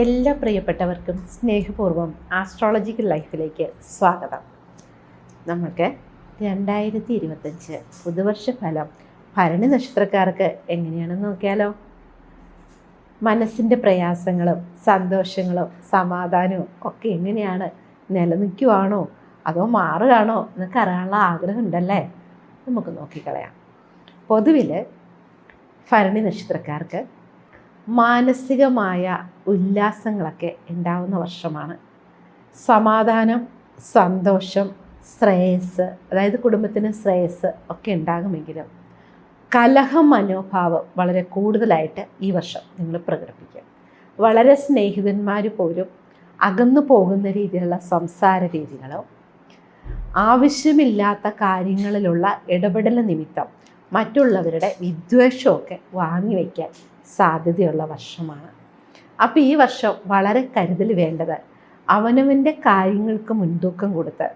എല്ലാ പ്രിയപ്പെട്ടവർക്കും സ്നേഹപൂർവം ആസ്ട്രോളജിക്കൽ ലൈഫിലേക്ക് സ്വാഗതം. നമുക്ക് രണ്ടായിരത്തി ഇരുപത്തഞ്ച് പുതുവർഷ ഫലം ഭരണി നക്ഷത്രക്കാർക്ക് എങ്ങനെയാണെന്ന് നോക്കിയാലോ? മനസ്സിന്റെ പ്രയാസങ്ങളും സന്തോഷങ്ങളും സമാധാനവും ഒക്കെ എങ്ങനെയാണ്? നിലനിൽക്കുവാണോ? അതോ മാറുകയാണോ? എന്നൊക്കെ അറിയാനുള്ള ആഗ്രഹം ഉണ്ടല്ലേ നമുക്ക് നോക്കിക്കളയാം. പൊതുവിൽ ഭരണി നക്ഷത്രക്കാർക്ക് മാനസികമായ ഉല്ലാസങ്ങളൊക്കെ ഉണ്ടാവുന്ന വർഷമാണ്. സമാധാനം സന്തോഷം ശ്രേയസ് അതായത് കുടുംബത്തിന് ശ്രേയസ് ഒക്കെ ഉണ്ടാകുമെങ്കിലും കലഹ മനോഭാവം വളരെ കൂടുതലായിട്ട് ഈ വർഷം നിങ്ങൾ പ്രകടിപ്പിക്കും വളരെ സ്നേഹിതന്മാർ പോലും അകന്നു പോകുന്ന രീതിയിലുള്ള സംസാര രീതികളോ ആവശ്യമില്ലാത്ത കാര്യങ്ങളിലുള്ള ഇടപെടൽ നിമിത്തം മറ്റുള്ളവരുടെ വിദ്വേഷമൊക്കെ വാങ്ങിവെക്കാൻ സാധ്യതയുള്ള വർഷമാണ്. അപ്പോൾ ഈ വർഷം വളരെ കരുതൽ വേണ്ടത് അവനവന്റെ കാര്യങ്ങൾക്ക് മുൻതൂക്കം കൊടുത്ത്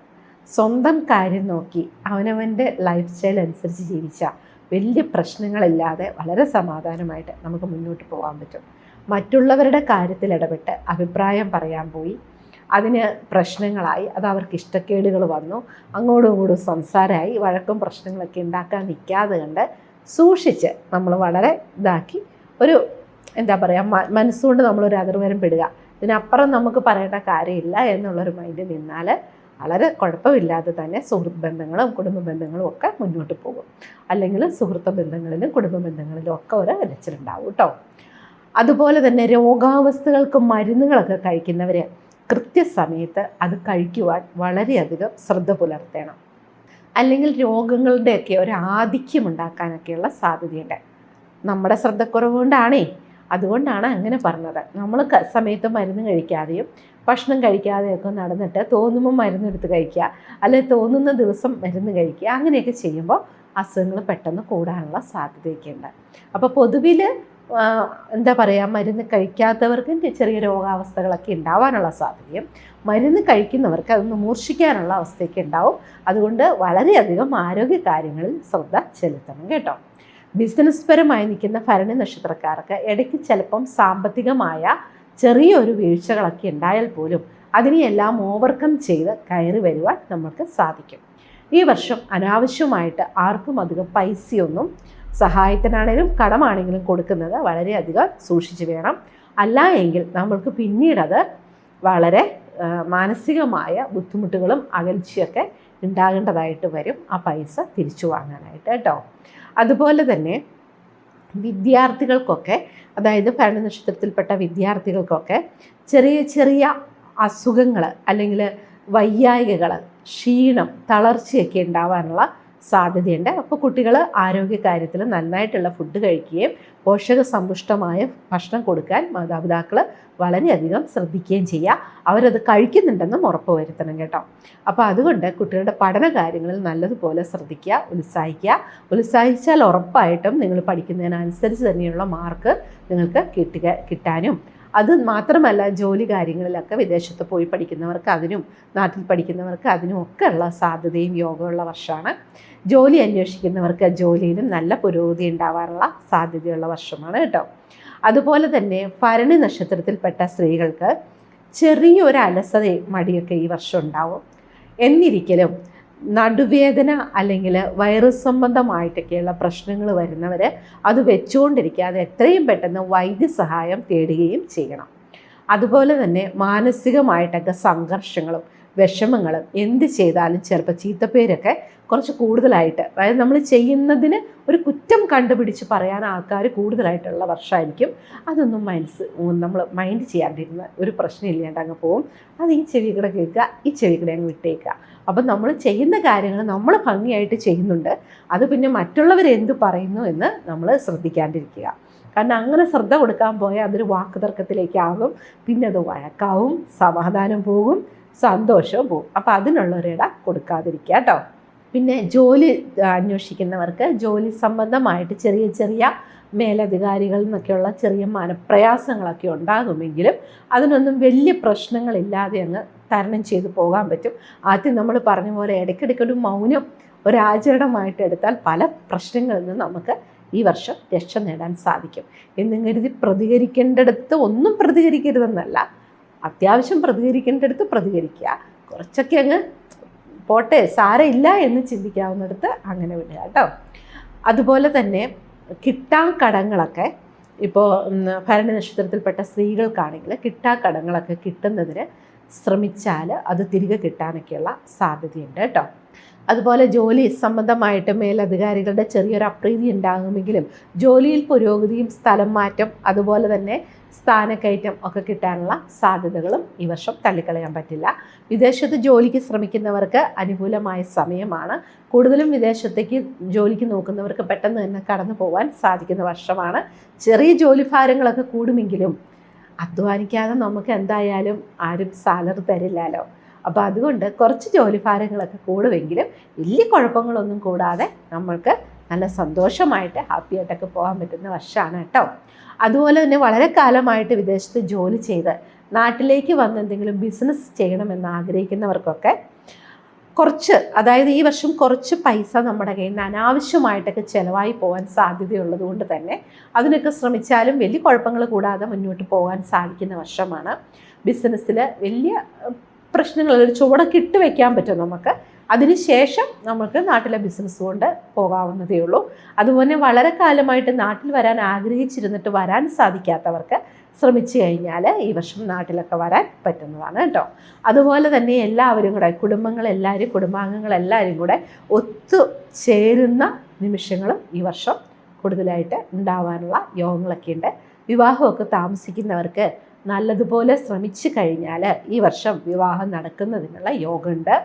സ്വന്തം കാര്യം നോക്കി അവനവന്റെ ലൈഫ് സ്റ്റൈൽ അനുസരിച്ച് ജീവിച്ച വലിയ പ്രശ്നങ്ങളില്ലാതെ വളരെ സമാധാനമായിട്ട് നമുക്ക് മുന്നോട്ട് പോകാൻ പറ്റും. മറ്റുള്ളവരുടെ കാര്യത്തിൽ ഇടപെട്ട് അഭിപ്രായം പറയാൻ പോയി. അതിന് പ്രശ്നങ്ങളായി അത് അവർക്ക് ഇഷ്ടക്കേടുകൾ വന്നു. അങ്ങോട്ടും ഇങ്ങോട്ടും സംസാരമായി വഴക്കും പ്രശ്നങ്ങളൊക്കെ ഉണ്ടാക്കാൻ നിൽക്കാതെ കണ്ട് സൂക്ഷിച്ച് നമ്മൾ വളരെ ഇതാക്കി ഒരു എന്താ പറയുക മനസ്സുകൊണ്ട് നമ്മളൊരു അതിർവരം പെടുക. ഇതിനപ്പുറം നമുക്ക് പറയേണ്ട കാര്യമില്ല എന്നുള്ളൊരു മൈൻഡ് നിന്നാൽ വളരെ കുഴപ്പമില്ലാതെ തന്നെ സുഹൃത്ത് ബന്ധങ്ങളും കുടുംബ ബന്ധങ്ങളും ഒക്കെ മുന്നോട്ട് പോകും. അല്ലെങ്കിൽ സുഹൃത്ത് ബന്ധങ്ങളിലും കുടുംബ ബന്ധങ്ങളിലും ഒക്കെ ഒരു അലച്ചിലുണ്ടാവും കേട്ടോ അതുപോലെ തന്നെ രോഗാവസ്ഥകൾക്ക് മരുന്നുകളൊക്കെ കഴിക്കുന്നവരെ കൃത്യസമയത്ത് അത് കഴിക്കുവാൻ വളരെയധികം ശ്രദ്ധ പുലർത്തണം. അല്ലെങ്കിൽ രോഗങ്ങളുടെയൊക്കെ ഒരു ആധിക്യം ഉണ്ടാക്കാനൊക്കെയുള്ള സാധ്യതയുണ്ട്. നമ്മുടെ ശ്രദ്ധക്കുറവ് കൊണ്ടാണേ അതുകൊണ്ടാണ് അങ്ങനെ പറഞ്ഞത്. നമ്മൾ സമയത്ത് മരുന്ന് കഴിക്കാതെയും ഭക്ഷണം കഴിക്കാതെയൊക്കെ നടന്നിട്ട് തോന്നുമ്പോൾ മരുന്നെടുത്ത് കഴിക്കുക. അല്ലെങ്കിൽ തോന്നുന്ന ദിവസം മരുന്ന് കഴിക്കുക. അങ്ങനെയൊക്കെ ചെയ്യുമ്പോൾ അസുഖങ്ങൾ പെട്ടെന്ന് കൂടാനുള്ള സാധ്യതയൊക്കെ ഉണ്ട് അപ്പോൾ പൊതുവിൽ എന്താ പറയുക മരുന്ന് കഴിക്കാത്തവർക്ക് ചെറിയ രോഗാവസ്ഥകളൊക്കെ ഉണ്ടാവാനുള്ള സാധ്യതയും മരുന്ന് കഴിക്കുന്നവർക്ക് അതൊന്ന് മൂർച്ഛിക്കാനുള്ള അവസ്ഥയൊക്കെ ഉണ്ടാവും. അതുകൊണ്ട് വളരെയധികം ആരോഗ്യ കാര്യങ്ങളിൽ ശ്രദ്ധ ചെലുത്തണം കേട്ടോ. ബിസിനസ് പരമായി നിൽക്കുന്ന ഭരണി നക്ഷത്രക്കാർക്ക് ഇടയ്ക്ക് ചിലപ്പം സാമ്പത്തികമായ ചെറിയൊരു വീഴ്ചകളൊക്കെ ഉണ്ടായാൽ പോലും അതിനെയെല്ലാം ഓവർകം ചെയ്ത് കയറി വരുവാൻ നമുക്ക് സാധിക്കും. ഈ വർഷം അനാവശ്യമായിട്ട് ആർക്കും അധികം പൈസയൊന്നും സഹായത്തിനാണെങ്കിലും കടമാണെങ്കിലും കൊടുക്കുന്നത് വളരെയധികം സൂക്ഷിച്ചു വേണം. അല്ല എങ്കിൽ നമ്മൾക്ക് പിന്നീടത് വളരെ മാനസികമായ ബുദ്ധിമുട്ടുകളും അകൽച്ചയൊക്കെ ഉണ്ടാകേണ്ടതായിട്ട് വരും ആ പൈസ തിരിച്ചു വാങ്ങാനായിട്ട് കേട്ടോ. അതുപോലെ തന്നെ വിദ്യാർത്ഥികൾക്കൊക്കെ അതായത് ഭരണ നക്ഷത്രത്തിൽപ്പെട്ട വിദ്യാർത്ഥികൾക്കൊക്കെ ചെറിയ ചെറിയ അസുഖങ്ങൾ അല്ലെങ്കിൽ വയ്യായികകൾ ക്ഷീണം തളർച്ചയൊക്കെ ഉണ്ടാവാനുള്ള സാധ്യതയുണ്ട്. അപ്പോൾ കുട്ടികൾ ആരോഗ്യകാര്യത്തിൽ നന്നായിട്ടുള്ള ഫുഡ് കഴിക്കുകയും പോഷക സമ്പുഷ്ടമായ ഭക്ഷണം കൊടുക്കാൻ മാതാപിതാക്കൾ വളരെയധികം ശ്രദ്ധിക്കുകയും ചെയ്യുക. അവരത് കഴിക്കുന്നുണ്ടെന്നും ഉറപ്പ് വരുത്തണം കേട്ടോ. അപ്പോൾ അതുകൊണ്ട് കുട്ടികളുടെ പഠന കാര്യങ്ങളിൽ നല്ലതുപോലെ ശ്രദ്ധിക്കുക ഉത്സാഹിക്കുക. ഉത്സാഹിച്ചാൽ ഉറപ്പായിട്ടും നിങ്ങൾ പഠിക്കുന്നതിനനുസരിച്ച് തന്നെയുള്ള മാർക്ക് നിങ്ങൾക്ക് കിട്ടുക കിട്ടാനും അത് മാത്രമല്ല ജോലി കാര്യങ്ങളിലൊക്കെ വിദേശത്ത് പോയി പഠിക്കുന്നവർക്ക് അതിനും നാട്ടിൽ പഠിക്കുന്നവർക്ക് അതിനും ഒക്കെ ഉള്ള സാധ്യതയും യോഗമുള്ള വർഷമാണ്. ജോലി അന്വേഷിക്കുന്നവർക്ക് ജോലിയിലും നല്ല പുരോഗതി ഉണ്ടാവാനുള്ള സാധ്യതയുള്ള വർഷമാണ് കേട്ടോ. അതുപോലെ തന്നെ ഭരണി നക്ഷത്രത്തിൽപ്പെട്ട സ്ത്രീകൾക്ക് ചെറിയൊരു അലസതയും മടിയൊക്കെ ഈ വർഷം ഉണ്ടാവും. എന്നിരിക്കലും നടുവേദന അല്ലെങ്കിൽ വൈറസ് സംബന്ധമായിട്ടൊക്കെയുള്ള പ്രശ്നങ്ങൾ വരുന്നവർ അത് വെച്ചുകൊണ്ടിരിക്കാതെ എത്രയും പെട്ടെന്ന് വൈദ്യസഹായം തേടുകയും ചെയ്യണം. അതുപോലെ തന്നെ മാനസികമായിട്ടൊക്കെ സംഘർഷങ്ങളും വിഷമങ്ങളും എന്ത് ചെയ്താലും ചിലപ്പോൾ ചീത്തപ്പേരൊക്കെ കുറച്ച് കൂടുതലായിട്ട്. അതായത് നമ്മൾ ചെയ്യുന്നതിന് ഒരു കുറ്റം കണ്ടുപിടിച്ച് പറയാൻ ആൾക്കാർ കൂടുതലായിട്ടുള്ള വർഷമായിരിക്കും. അതൊന്നും മനസ്സ് നമ്മൾ മൈൻഡ് ചെയ്യാണ്ടിരുന്ന ഒരു പ്രശ്നം ഇല്ലാണ്ട് അങ്ങ് പോകും അത് ഈ ചെവി കൂടെ കേൾക്കുക ഈ ചെവി കൂടെ അങ്ങ് വിട്ടേക്കുക. അപ്പം നമ്മൾ ചെയ്യുന്ന കാര്യങ്ങൾ നമ്മൾ ഭംഗിയായിട്ട് ചെയ്യുന്നുണ്ട്. അത് പിന്നെ മറ്റുള്ളവർ എന്ത് പറയുന്നു എന്ന് നമ്മൾ ശ്രദ്ധിക്കാണ്ടിരിക്കുക. കാരണം അങ്ങനെ ശ്രദ്ധ കൊടുക്കാൻ പോയാൽ അതൊരു വാക്കുതർക്കത്തിലേക്കാകും പിന്നെ അത് വഴക്കാവും സമാധാനം പോകും. സന്തോഷവും പോവും അപ്പോൾ ഇട കൊടുക്കാതിരിക്കുക കേട്ടോ. പിന്നെ ജോലി അന്വേഷിക്കുന്നവർക്ക് ജോലി സംബന്ധമായിട്ട് ചെറിയ ചെറിയ മേലധികാരികളിൽ നിന്നൊക്കെയുള്ള ചെറിയ മനപ്രയാസങ്ങളൊക്കെ ഉണ്ടാകുമെങ്കിലും അതിനൊന്നും വലിയ പ്രശ്നങ്ങളില്ലാതെ അങ്ങ് തരണം ചെയ്ത് പോകാൻ പറ്റും. ആദ്യം നമ്മൾ പറഞ്ഞ പോലെ ഇടയ്ക്കിടയ്ക്കൊരു മൗനം ഒരാചരണമായിട്ട് എടുത്താൽ പല പ്രശ്നങ്ങളിൽ നിന്ന് നമുക്ക് ഈ വർഷം രക്ഷ നേടാൻ സാധിക്കും. എന്നും കരുതി പ്രതികരിക്കേണ്ടടുത്ത് ഒന്നും പ്രതികരിക്കരുതെന്നല്ല. അത്യാവശ്യം പ്രതികരിക്കേണ്ടടുത്ത് പ്രതികരിക്കുക. കുറച്ചൊക്കെ അങ്ങ് പോട്ടെ സാരമില്ല എന്ന് ചിന്തിക്കാവുന്നിടത്ത് അങ്ങനെ വിടുക കേട്ടോ. അതുപോലെ തന്നെ കിട്ടാൻ കടങ്ങളൊക്കെ ഇപ്പോൾ ഭരണ നക്ഷത്രത്തിൽപ്പെട്ട സ്ത്രീകൾക്കാണെങ്കിൽ കിട്ടാ കടങ്ങളൊക്കെ കിട്ടുന്നതിന് ശ്രമിച്ചാൽ അത് തിരികെ കിട്ടാനൊക്കെയുള്ള സാധ്യതയുണ്ട് കേട്ടോ. അതുപോലെ ജോലി സംബന്ധമായിട്ട് മേലധികാരികളുടെ ചെറിയൊരു അപ്രീതി ഉണ്ടാകുമെങ്കിലും ജോലിയിൽ പുരോഗതിയും സ്ഥലം മാറ്റം അതുപോലെ തന്നെ സ്ഥാനക്കയറ്റം ഒക്കെ കിട്ടാനുള്ള സാധ്യതകളും ഈ വർഷം തള്ളിക്കളയാൻ പറ്റില്ല. വിദേശത്ത് ജോലിക്ക് ശ്രമിക്കുന്നവർക്ക് അനുകൂലമായ സമയമാണ്. കൂടുതലും വിദേശത്തേക്ക് ജോലിക്ക് നോക്കുന്നവർക്ക് പെട്ടെന്ന് തന്നെ കടന്നു പോകാൻ സാധിക്കുന്ന വർഷമാണ്. ചെറിയ ജോലി ഭാരങ്ങളൊക്കെ കൂടുമെങ്കിലും അധ്വാനിക്കാതെ നമുക്ക് എന്തായാലും ആരും സാലറി തരില്ലല്ലോ. അപ്പോൾ അതുകൊണ്ട് കുറച്ച് ജോലി ഭാരങ്ങളൊക്കെ കൂടുമെങ്കിലും വലിയ കുഴപ്പങ്ങളൊന്നും കൂടാതെ നമ്മൾക്ക് നല്ല സന്തോഷമായിട്ട് ഹാപ്പി ആയിട്ടൊക്കെ പോകാൻ പറ്റുന്ന വർഷമാണ് കേട്ടോ. അതുപോലെ തന്നെ വളരെ കാലമായിട്ട് വിദേശത്ത് ജോലി ചെയ്ത് നാട്ടിലേക്ക് വന്ന് എന്തെങ്കിലും ബിസിനസ് ചെയ്യണമെന്ന് ആഗ്രഹിക്കുന്നവർക്കൊക്കെ കുറച്ച് അതായത് ഈ വർഷം കുറച്ച് പൈസ നമ്മുടെ കയ്യിൽ നിന്ന് അനാവശ്യമായിട്ടൊക്കെ ചിലവായി പോകാൻ സാധ്യതയുള്ളത് കൊണ്ട് തന്നെ അതിനൊക്കെ ശ്രമിച്ചാലും വലിയ കുഴപ്പങ്ങൾ കൂടാതെ മുന്നോട്ട് പോകാൻ സാധിക്കുന്ന വർഷമാണ്. ബിസിനസ്സിൽ വലിയ പ്രശ്നങ്ങൾ ഒരു ചുവടൊക്കെ ഇട്ട് വെക്കാൻ പറ്റും നമുക്ക്. അതിനുശേഷം നമുക്ക് നാട്ടിലെ ബിസിനസ് കൊണ്ട് പോകാവുന്നതേ ഉള്ളൂ. അതുപോലെ വളരെ കാലമായിട്ട് നാട്ടിൽ വരാൻ ആഗ്രഹിച്ചിരുന്നിട്ട് വരാൻ സാധിക്കാത്തവർക്ക് ശ്രമിച്ചു കഴിഞ്ഞാൽ ഈ വർഷം നാട്ടിലൊക്കെ വരാൻ പറ്റുന്നതാണ് കേട്ടോ. അതുപോലെ തന്നെ എല്ലാവരും കൂടെ കുടുംബങ്ങളെല്ലാവരും കുടുംബാംഗങ്ങളെല്ലാവരും കൂടെ ഒത്തു ചേരുന്ന നിമിഷങ്ങളും ഈ വർഷം കൂടുതലായിട്ട് ഉണ്ടാവാനുള്ള യോഗങ്ങളൊക്കെ ഉണ്ട്. വിവാഹമൊക്കെ താമസിക്കുന്നവർക്ക് നല്ലതുപോലെ ശ്രമിച്ചു കഴിഞ്ഞാൽ ഈ വർഷം വിവാഹം നടക്കുന്നതിനുള്ള യോഗമുണ്ട്.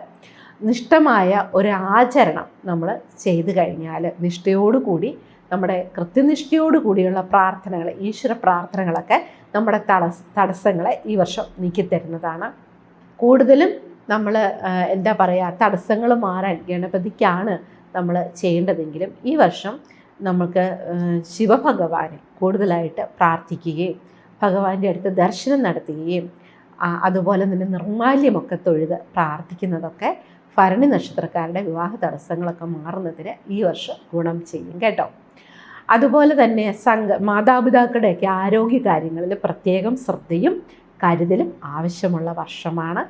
നിഷ്ഠമായ ഒരു ആചരണം നമ്മൾ ചെയ്തു കഴിഞ്ഞാൽ നിഷ്ഠയോടുകൂടി നമ്മുടെ കൃത്യനിഷ്ഠയോടു കൂടിയുള്ള പ്രാർത്ഥനകൾ ഈശ്വര പ്രാർത്ഥനകളൊക്കെ നമ്മുടെ തടസ് തടസ്സങ്ങളെ ഈ വർഷം നീക്കിത്തരുന്നതാണ്. കൂടുതലും നമ്മൾ എന്താ പറയുക തടസ്സങ്ങൾ മാറാൻ ഗണപതിക്കാണ് നമ്മൾ ചെയ്യേണ്ടതെങ്കിലും ഈ വർഷം നമുക്ക് ശിവഭഗവാനെ കൂടുതലായിട്ട് പ്രാർത്ഥിക്കുകയും ഭഗവാന്റെ അടുത്ത് ദർശനം നടത്തുകയും അതുപോലെ തന്നെ നിർമാല്യമൊക്കെ തൊഴുത് പ്രാർത്ഥിക്കുന്നതൊക്കെ ഭരണി നക്ഷത്രക്കാരുടെ വിവാഹ തടസ്സങ്ങളൊക്കെ മാറുന്നതിന് ഈ വർഷം ഗുണം ചെയ്യും കേട്ടോ. അതുപോലെ തന്നെ സംഘ മാതാപിതാക്കളുടെയൊക്കെ ആരോഗ്യ കാര്യങ്ങളിൽ പ്രത്യേകം ശ്രദ്ധയും കരുതലും ആവശ്യമുള്ള വർഷമാണ്.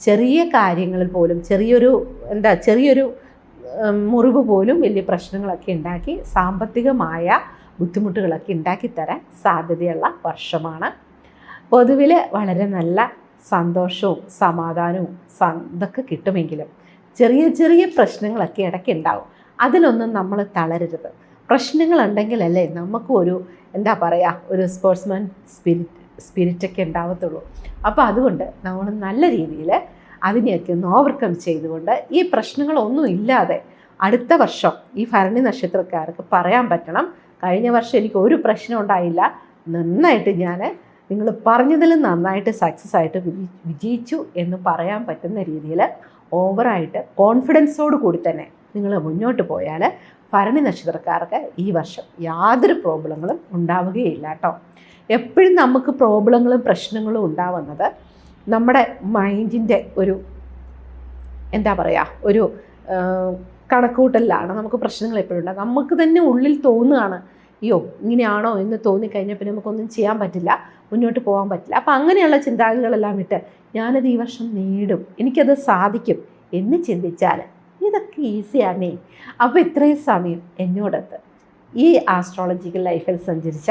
ചെറിയ കാര്യങ്ങളിൽ പോലും ചെറിയൊരു എന്താ ചെറിയൊരു മുറിവ് പോലും വലിയ പ്രശ്നങ്ങളൊക്കെ ഉണ്ടാക്കി സാമ്പത്തികമായ ബുദ്ധിമുട്ടുകളൊക്കെ ഉണ്ടാക്കിത്തരാൻ സാധ്യതയുള്ള വർഷമാണ്. പൊതുവിൽ വളരെ നല്ല സന്തോഷവും സമാധാനവും ഇതൊക്കെ കിട്ടുമെങ്കിലും ചെറിയ ചെറിയ പ്രശ്നങ്ങളൊക്കെ ഇടയ്ക്ക് ഉണ്ടാവും അതിലൊന്നും നമ്മൾ തളരരുത്. പ്രശ്നങ്ങളുണ്ടെങ്കിലല്ലേ നമുക്കും ഒരു എന്താ പറയുക ഒരു സ്പോർട്സ്മാൻ സ്പിരിറ്റ് സ്പിരിറ്റൊക്കെ ഉണ്ടാവത്തുള്ളൂ. അപ്പോൾ അതുകൊണ്ട് നമ്മൾ നല്ല രീതിയിൽ അതിനെയൊക്കെ ഒന്ന് ഓവർകം ചെയ്തുകൊണ്ട് ഈ പ്രശ്നങ്ങളൊന്നും ഇല്ലാതെ അടുത്ത വർഷം ഈ ഭരണി നക്ഷത്രക്കാർക്ക് പറയാൻ പറ്റണം. കഴിഞ്ഞ വർഷം എനിക്ക് ഒരു പ്രശ്നം ഉണ്ടായില്ല. നന്നായിട്ട് ഞാൻ നിങ്ങൾ പറഞ്ഞതിൽ നന്നായിട്ട് സക്സസ് ആയിട്ട് വിജയിച്ചു എന്ന് പറയാൻ പറ്റുന്ന രീതിയിൽ ഓവറായിട്ട് കോൺഫിഡൻസോട് കൂടി തന്നെ നിങ്ങൾ മുന്നോട്ട് പോയാൽ ഭരണി നക്ഷത്രക്കാർക്ക് ഈ വർഷം യാതൊരു പ്രോബ്ലങ്ങളും ഉണ്ടാവുകയില്ല കേട്ടോ. എപ്പോഴും നമുക്ക് പ്രോബ്ലങ്ങളും പ്രശ്നങ്ങളും ഉണ്ടാവുന്നത് നമ്മുടെ മൈൻഡിന്റെ ഒരു എന്താ പറയുക ഒരു കണക്കൂട്ടലിലാണ് നമുക്ക് പ്രശ്നങ്ങൾ എപ്പോഴും ഉണ്ടാകും നമുക്ക് തന്നെ ഉള്ളിൽ തോന്നുകയാണ് അയ്യോ ഇങ്ങനെയാണോ എന്ന് തോന്നിക്കഴിഞ്ഞാൽ പിന്നെ നമുക്കൊന്നും ചെയ്യാൻ പറ്റില്ല മുന്നോട്ട് പോകാൻ പറ്റില്ല. അപ്പം അങ്ങനെയുള്ള ചിന്താഗതികളെല്ലാം വിട്ട് ഞാനത് ഈ വർഷം നേടും എനിക്കത് സാധിക്കും എന്ന് ചിന്തിച്ചാൽ ഇതൊക്കെ ഈസിയാണേ. അപ്പോൾ ഇത്രയും സമയം എന്നോടൊത്ത് ഈ ആസ്ട്രോളജിക്കൽ ലൈഫിൽ സഞ്ചരിച്ച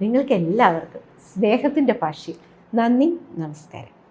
നിങ്ങൾക്ക് എല്ലാവർക്കും സ്നേഹത്തിന്റെ ഭാഷയിൽ നന്ദി നമസ്കാരം.